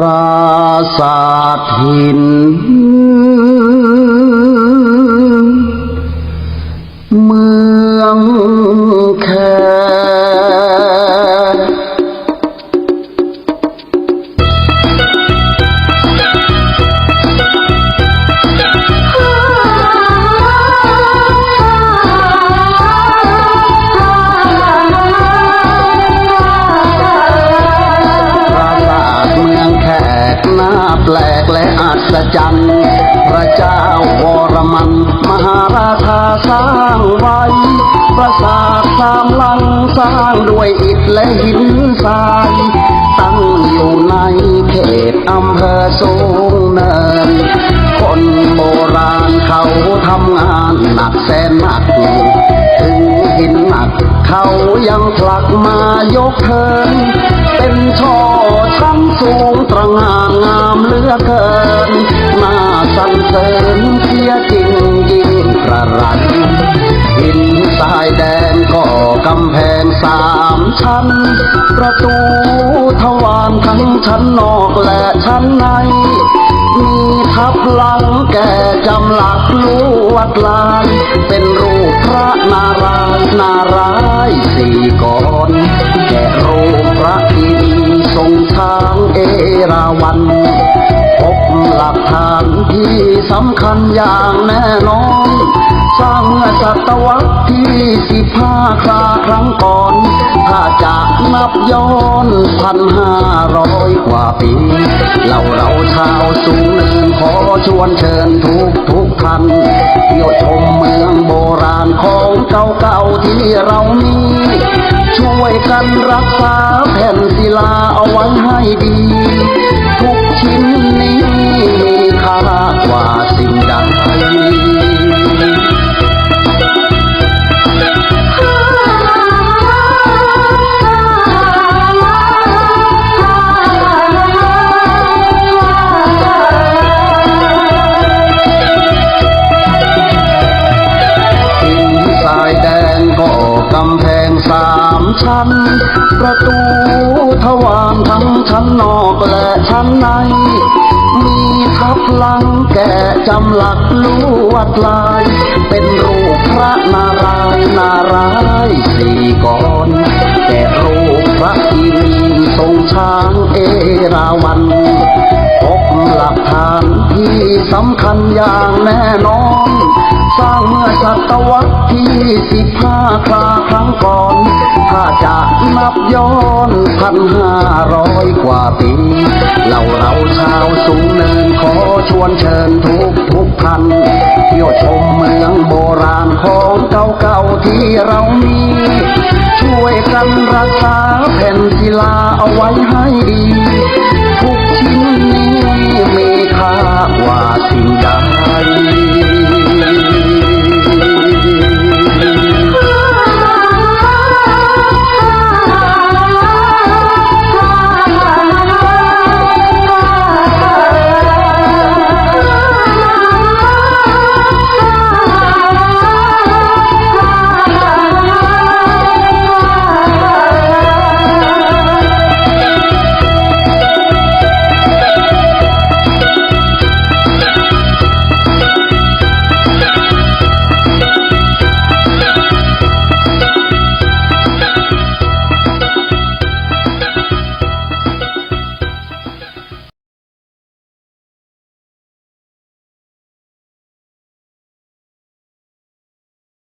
ราสาทหิน เมืองแค แขกน่าแปลกและอัศจรรย์ พระเจ้าวรมัน มหาราชาสร้างไว้ปราสาทสามหลังสร้างด้วยอิฐและหินทราย ตั้งอยู่ในเขตอำเภอสูงเนิน คนโบราณเขาทำงานหนักแสนหนักถึงหินหนัก เขายังผลักมายกเทิน ลือเกินน่าสรรเสริญเสียจริงยิ่งประหลัดหินทรายแดงก็กำแพงสามชั้น ประตูทวารทั้งชั้นนอกและชั้นใน มีทับหลังแก่จำหลักลูวัดลาน เป็นรูปพระนารายณ์นารายณ์สี่กรแกะรูปพระอินทร์ทรงช้างเอราวัณ ฐานที่สำคัญอย่างแน่นอน สร้างเมื่อศตวรรษที่สิบห้าคราครั้งก่อน ถ้าจะนับย้อนพันห้าร้อยกว่าปี เราเราชาวสูงเนินขอชวนเชิญทุกทุกท่านเที่ยวชมเมืองโบราณของเก่าๆที่เรามีช่วยกันรักษาแผ่นศิลาเอาไว้ให้ดี ทุกชิ้น ชั้น ประตูทวารทั้งชั้นนอกและชั้นใน มีทับลังแก่จำหลักลวดลาย เป็นรูปพระนารายณ์นารายณ์สี่กรแกะรูปพระอินทร์ทรงช้างเอราวัณพบหลักฐานที่สำคัญอย่างแน่นอน้าเมื่อศตวรรษที่สิบห้าคราครั้งก่อน ถ้าจะนับย้อนพันห้าร้อยกว่าปี เราเราชาวสูงเนินขอชวนเชิญทุกทุกท่านเที่ยวชมเมืองโบราณของเก่าเก่าที่เรามี ช่วยกันรักษาแผ่นศิลาเอาไว้ให้ดี ทุกชิ้นนี้มีค่ากว่าสิ่งใด